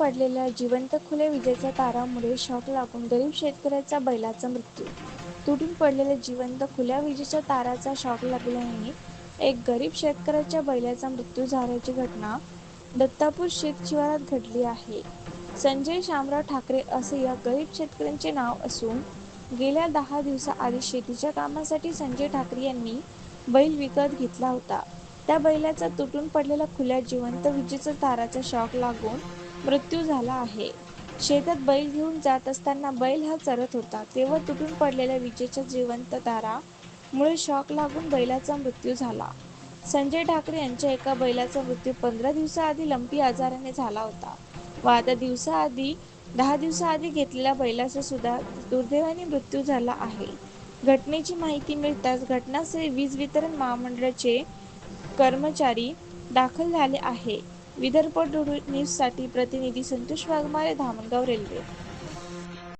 पडलेल्या जिवंत खुल्या विजेच्या तारामुळे शॉक लागून गरीब शेतकऱ्याचा बैलाचा मृत्यू. तुटून पडलेल्या जिवंत खुल्या विजेच्या ताराचा शॉक लागल्याने एक गरीब शेतकऱ्याच्या बैलाचा मृत्यू झाल्याची घटना दत्तापूर शेत शिवारात घडली आहे. संजय शामराव ठाकरे असे या गरीब शेतकऱ्यांचे नाव असून गेल्या दहा दिवसाआधी शेतीच्या कामासाठी संजय ठाकरे यांनी बैल विकत घेतला होता. त्या बैलाचा तुटून पडलेला खुल्या जिवंत विजेचा ताराचा शॉक लागून मृत्यू झाला आहे. शेतात बैल घेऊन जात असताना बैल हा चरत होता. तेव्हा तुटून पडलेल्या विजेच्या जिवंत तारामुळे शॉक लागून बैलाचा मृत्यू झाला. संजय ठाकरे यांच्या एका बैलाचा मृत्यू पंधरा दिवसाआधी लंपी आजाराने झाला होता. व आता दिवसाआधी दहा दिवसाआधी घेतलेल्या बैलाचा सुद्धा दुर्दैवाने मृत्यू झाला आहे. घटनेची माहिती मिळताच घटनास्थळी वीज वितरण महामंडळाचे कर्मचारी दाखल झाले आहे. विदर्भ न्यूजसाठी प्रतिनिधी संतोष वाघमारे धामणगाव रेल्वे.